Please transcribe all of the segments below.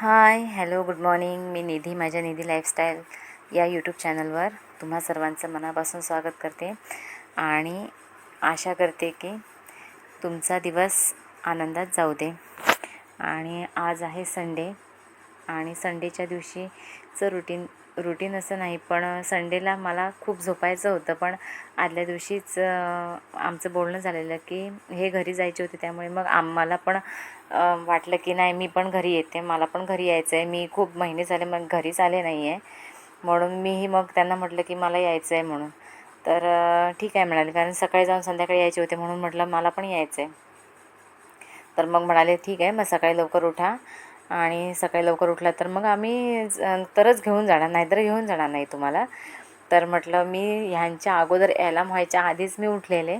Hi hello good morning. मी निधी माझ्या Nidhi lifestyle या YouTube चॅनलवर तुम्हा सर्वांचं मनापासून स्वागत करते. आणि आशा करते की तुमचा दिवस आनंदात जाऊ दे. आणि आज आहे संडे. आणि संडेच्या दिवशीचं रुटीन रुटीन असं नाही पण संडेला मला खूप झोपायचं होतं. पण आदल्या दिवशीच आमचं बोलणं झालेलं की हे घरी जायचे होते त्यामुळे मग आम्हाला पण वाटलं की नाही मी पण घरी येते मला पण घरी यायचं आहे मी खूप महिने झाले मग घरीच आले नाही आहे म्हणून मीही मग त्यांना म्हटलं की मला यायचं आहे म्हणून. तर ठीक आहे म्हणाले कारण सकाळी जाऊन संध्याकाळी यायचे होते म्हणून म्हटलं मला पण यायचं आहे तर मग म्हणाले ठीक आहे मग सकाळी लवकर उठा. आणि सकाळी लवकर उठला तर मग आम्ही तरच घेऊन जाणार नाहीतर घेऊन जाणार नाही तुम्हाला. तर म्हटलं मी ह्यांच्या अगोदर अलार्म व्हायच्या आधीच मी उठलेले.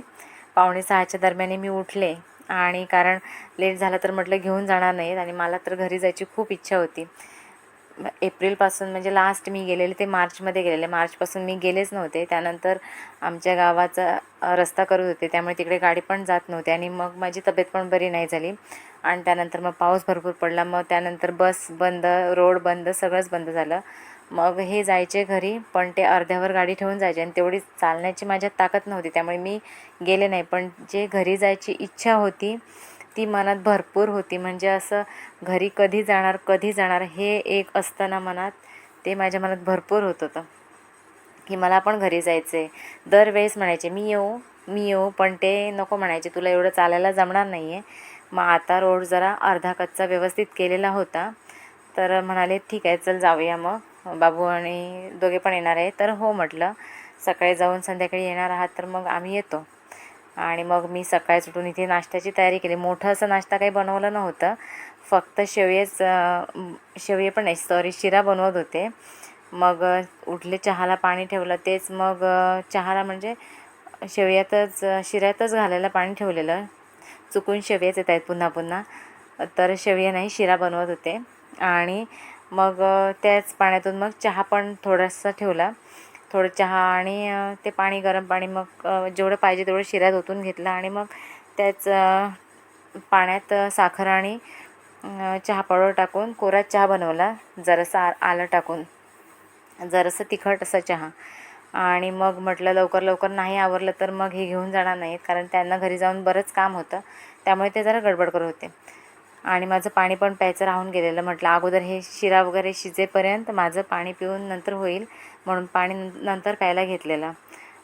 पावणे सहाच्या दरम्यान मी उठले आणि कारण लेट झालं तर म्हटलं घेऊन जाणार नाहीत आणि मला तर घरी जायची खूप इच्छा होती. एप्रिलपासून म्हणजे लास्ट मी गेलेले ते मार्चमध्ये गेलेले. मार्चपासून मी गेलेच नव्हते. त्यानंतर आमच्या गावाचा रस्ता करत होते. त्यामुळे तिकडे गाडी पण जात नव्हती आणि मग माझी तब्येत पण बरी नाही झाली. आणि त्यानंतर मग पाऊस भरपूर पडला. मग त्यानंतर बस बंद रोड बंद सगळंच बंद झालं. मग हे जायचे घरी पण ते अर्ध्यावर गाडी ठेवून जायचे आणि तेवढी चालण्याची माझ्यात ताकद नव्हती. त्यामुळे मी गेले नाही. पण जे घरी जायची इच्छा होती ती मनात भरपूर होती. म्हणजे असं घरी कधी जाणार कधी जाणार हे एक असताना मनात ते माझ्या मनात भरपूर होत होतं. की मला पण घरी जायचं आहे दरवेळेस म्हणायचे मी येऊ मी येऊ पण ते नको म्हणायचे तुला एवढं चालायला जमणार नाही आहे मग आता रोड जरा अर्धा कच्चा व्यवस्थित केलेला होता. तर म्हणाले ठीक आहे चल जाऊया मग. बाबू आणि दोघे पण येणार आहे. तर हो म्हटलं सकाळी जाऊन संध्याकाळी येणार आहात तर मग आम्ही येतो. आणि मग मी सकाळीच उठून इथे नाश्त्याची तयारी केली. मोठं असं नाश्ता काही बनवलं नव्हतं. फक्त शेवयेच शेवये पण नाही सॉरी शिरा बनवत होते. मग उठले चहाला पाणी ठेवलं. तेच मग चहाला म्हणजे शेवयातच शिऱ्यातच घालायला पाणी ठेवलेलं. चुकून शेवयाच येत आहेत पुन्हा पुन्हा. तर शेवया नाही शिरा बनवत होते. आणि मग त्याच पाण्यातून मग चहा पण थोडासा ठेवला. थोडं चहा आणि ते पाणी गरम पाणी मग जेवढं पाहिजे तेवढं शिऱ्यात ओतून घेतलं आणि मग त्याच पाण्यात साखर आणि चहा पावडर टाकून कोरा चहा बनवला. जरासं आ आलं टाकून. जरासं तिखट असा चहा. आणि मग म्हटलं लवकर लवकर नाही आवरलं तर मग हे घेऊन जाणार नाहीत कारण त्यांना घरी जाऊन बरंच काम होतं. त्यामुळे ते जरा गडबड करत होते. आणि माझं पाणी पण प्यायचं राहून गेलेलं. म्हटलं अगोदर हे शिरा वगैरे शिजेपर्यंत माझं पाणी पिऊन नंतर होईल. म्हणून पाणी नंतर प्यायला घेतलेलं.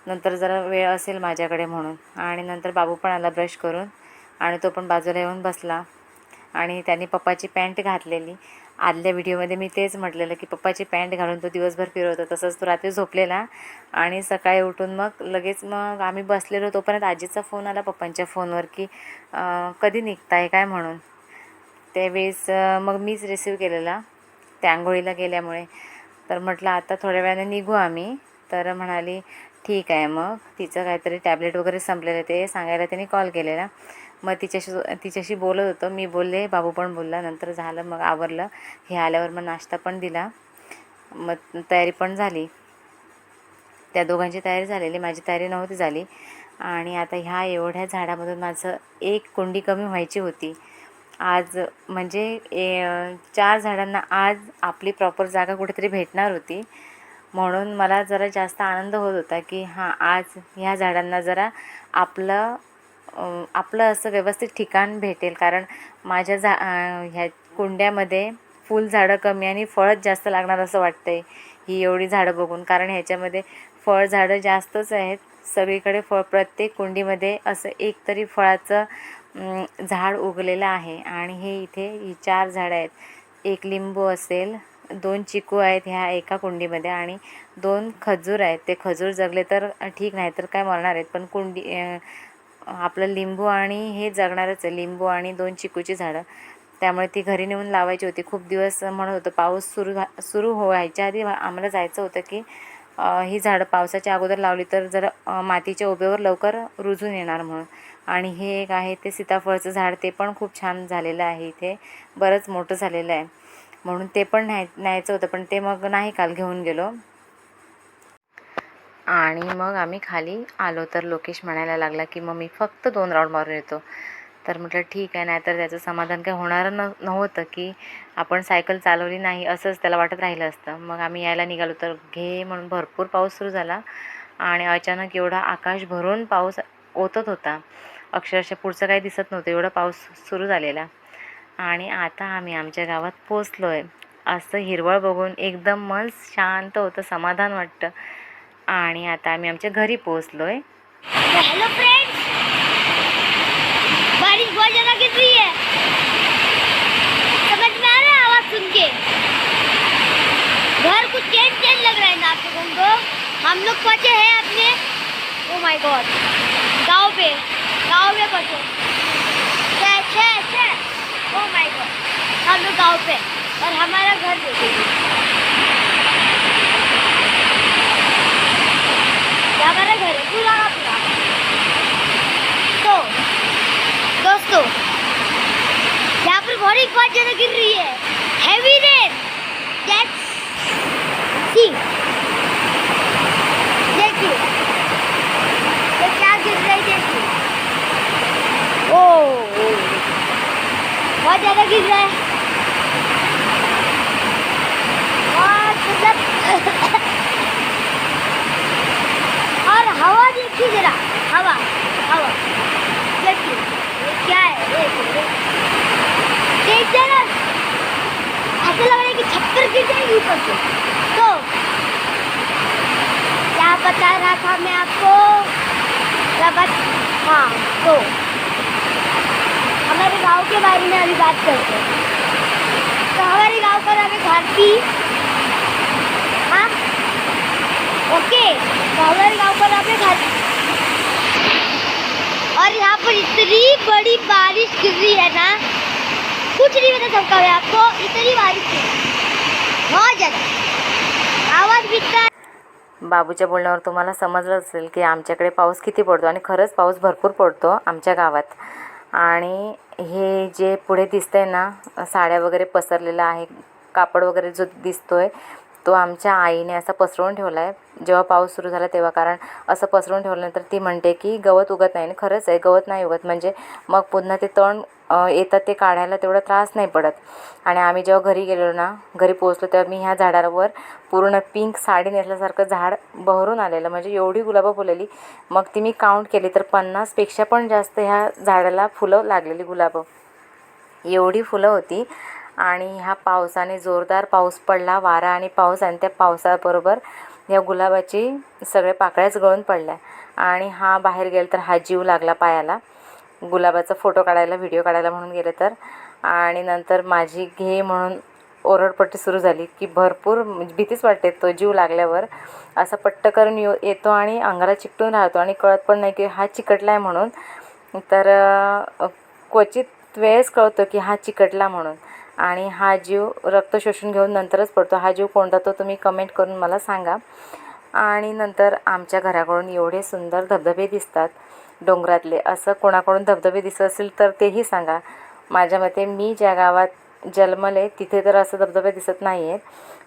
नंतर जरा वेळ असेल माझ्याकडे म्हणून. आणि नंतर बाबू पण आला ब्रश करून आणि तो पण बाजूला येऊन बसला. आणि त्यांनी पप्पाची पॅन्ट घातलेली. आदल्या व्हिडिओमध्ये मी तेच म्हटलेलं की पप्पाची पॅन्ट घालून तो दिवसभर फिरवतो. तसंच तो रात्री झोपलेला. आणि सकाळी उठून मग लगेच मग आम्ही बसलेलो. तोपर्यंत आजीचा फोन आला पप्पांच्या फोनवर की कधी निघताय? काय? म्हणून. त्यावेळेस मग मीच रिसीव केलेला त्या आंघोळीला गेल्यामुळे. तर म्हटलं आता थोड्या वेळाने निघू आम्ही. तर म्हणाली ठीक आहे मग तिचं काहीतरी टॅबलेट वगैरे संपलेलं ते सांगायला त्यांनी कॉल केलेला. मग तिच्याशी तिच्याशी बोलत होतो. मी बोलले बाबू पण बोलला नंतर झालं मग आवरलं. हे आल्यावर मग नाश्ता पण दिला. मग तयारी पण झाली. त्या दोघांची तयारी झालेली. माझी तयारी नव्हती झाली. आणि आता ह्या एवढ्या झाडामधून माझं एक कुंडी कमी व्हायची होती. आज म्हणजे ए चार झाडांना आज आपली प्रॉपर जागा कुठेतरी भेटणार होती. म्हणून मला जरा जास्त आनंद होत होता की हां आज ह्या झाडांना जरा आपलं आपलं असं व्यवस्थित ठिकाण भेटेल. कारण माझ्या झा ह्या कुंड्यामध्ये फुलझाडं कमी आणि फळच जास्त लागणार असं वाटतं आहे ही एवढी झाडं बघून. कारण ह्याच्यामध्ये फळझाडं जास्तच आहेत. सगळीकडे फळ प्रत्येक कुंडीमध्ये असं एक तरी फळाचं झाड उगलेलं आहे. आणि हे इथे ही चार झाडं आहेत. एक लिंबू असेल दोन चिकू आहेत ह्या एका कुंडीमध्ये आणि दोन खजूर आहेत. ते खजूर जगले तर ठीक नाही तर काय मरणार आहेत. पण कुंडी आपलं लिंबू आणि हे जगणारच आहे. लिंबू आणि दोन चिकूची झाडं. त्यामुळे ती घरी नेऊन लावायची होती. खूप दिवस म्हणत होतं पाऊस सुरू सुरू व्हायच्या आधी आम्हाला जायचं होतं की ही झाडं पावसाच्या अगोदर लावली तर जरा मातीच्या उभेवर लवकर रुजून येणार म्हणून. आणि हे एक आहे ते सीताफळचं झाड ते पण खूप छान झालेलं आहे इथे. बरंच मोठं झालेलं आहे. म्हणून ते पण न्याय न्यायचं होतं पण ते मग नाही काल घेऊन गेलो. आणि मग आम्ही खाली आलो तर लोकेश म्हणायला लागला की मग मी फक्त दोन राऊंड मारून येतो. तर म्हटलं ठीक आहे नाहीतर त्याचं समाधान काही होणार न नव्हतं की आपण सायकल चालवली नाही असंच त्याला वाटत राहिलं असतं. मग आम्ही यायला निघालो तर घे म्हणून भरपूर पाऊस सुरू झाला आणि अचानक एवढा आकाश भरून पाऊस ओतत होता. अक्षरशः पुढचं काही दिसत नव्हतं एवढा पाऊस सुरू झालेला. आणि आता आम्ही आमच्या गावात पोचलो आहे असं हिरवळ बघून एकदम मन शांत होतं समाधान वाटतं. आणि आता आम्ही आमच्या घरी पोचलो आहे तो हेलो फ्रेंड्स बारिश बहुत ज्यादा गिर रही है समझ में आ रहा है आवाज सुन के घर कुछ चेंज चेंज लग रहा है ना आप लोगों को हम लोग पहुंचे हैं अपने. ओ माय गॉड गांव पे गांव में पहुंचे छे छे छे. ओ माय गॉड हम लोग गांव पे और हमारा घर देखेंगे बहुत ज़्यादा गिर रही है। हैवी रेन लेट्स सी देखिए। ये क्या गिर रही है, देखिए। ओ बहुत ज़्यादा गिर रहा है। और हवा देखिए जरा। हवा हवा। देखिए क्या है? देखिए ऐसा लग रहा है कि छप्पर गिर जाएगी ऊपर से तो क्या बता रहा था मैं आपको हाँ तो हमारे गाँव के बारे में अभी बात करते हैं तो हमारे गाँव पर हमें भारती हाँ ओके तो हमारे गाँव पर आपने घर और यहाँ पर इतनी बड़ी बारिश गिर रही है ना कुछ नहीं बता सकता मैं आपको इतनी बारिश बहुत ज़्यादा आवाज़ भी बाबूच्या बोलण्यावर तुम्हाला समजलं असेल की आमच्याकडे पाऊस किती पडतो आणि खरंच पाऊस भरपूर पडतो आमच्या गावात. आणि हे जे पुढे दिसतंय ना साड्या वगैरे पसरलेला आहे कापड वगैरे जो दिसतोय तो आमच्या आईने असा पसरवून ठेवला आहे जेव्हा पाऊस सुरू झाला तेव्हा कारण असं पसरवून ठेवल्यानंतर ती म्हणते की गवत उगत नाही आणि खरंच आहे गवत नाही उगत. म्हणजे मग पुन्हा ते तण येतात ते काढायला तेवढा त्रास नाही पडत. आणि आम्ही जेव्हा घरी गेलो ना घरी पोहोचलो तेव्हा मी ह्या झाडावर पूर्ण पिंक साडी नेसल्यासारखं झाड बहरून आलेलं. म्हणजे एवढी गुलाबं फुललेली मग ती मी काउंट केली तर पन्नासपेक्षा पण जास्त ह्या झाडाला फुलं लागलेली गुलाबं. एवढी फुलं होती. आणि ह्या पावसाने जोरदार पाऊस पडला वारा आणि पाऊस आणि त्या पावसाबरोबर या गुलाबाची सगळ्या पाकळ्याच गळून पडल्या. आणि हा बाहेर गेला तर हा जीव लागला पायाला. गुलाबाचा फोटो काढायला व्हिडिओ काढायला म्हणून गेले तर. आणि नंतर माझी घे म्हणून ओरडपट्टी सुरू झाली की भरपूर म्हणजे भीतीच वाटते तो जीव लागल्यावर. असा पट्ट करून येऊ येतो आणि अंगाला चिकटून राहतो आणि कळत पण नाही की हा चिकटला आहे म्हणून. तर क्वचित वेळेस कळतो की हा चिकटला म्हणून. आणि हा जीव रक्त शोषून घेऊन नंतरच पडतो. हा जीव कोणता तो तुम्ही कमेंट करून मला सांगा. आणि नंतर आमच्या घराकडून एवढे सुंदर धबधबे दिसतात. डोंगरातले. असं कोणाकडून धबधबे दिसत असेल तर तेही सांगा. माझ्या मते मी ज्या गावात जन्मले तिथे तर असं धबधबे दिसत नाही आहेत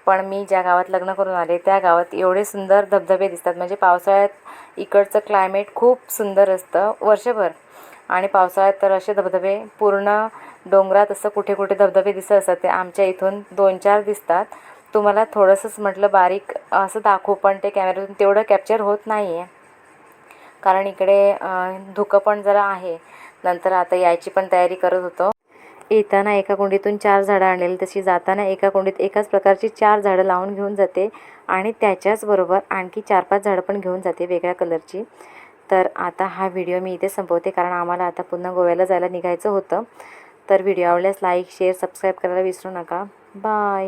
पण मी ज्या गावात लग्न करून आले त्या गावात एवढे सुंदर धबधबे दिसतात. म्हणजे पावसाळ्यात इकडचं क्लायमेट खूप सुंदर असतं वर्षभर. आणि पावसाळ्यात तर असे धबधबे पूर्ण डोंगरात असं कुठे कुठे धबधबे दिसत असतात ते आमच्या इथून दोन चार दिसतात. तुम्हाला थोडंसंच म्हटलं बारीक असं दाखवू पण ते कॅमेऱ्यातून तेवढं कॅप्चर होत नाही आहे कारण इकडे धुकं पण जरा आहे. नंतर आता यायची पण तयारी करत होतो. येताना एका कुंडीतून चार झाडं आणलेली तशी जाताना एका कुंडीत एकाच प्रकारची चार झाडं लावून घेऊन जाते आणि त्याच्याचबरोबर आणखी चार पाच झाडं पण घेऊन जाते वेगळ्या कलरची. तर आता हा व्हिडिओ मी इथे संपवते कारण आम्हाला आता पुन्हा गोव्याला जायला निघायचं होतं. तर व्हिडिओ आवडल्यास लाईक शेअर सबस्क्राईब करायला विसरू नका. बाय.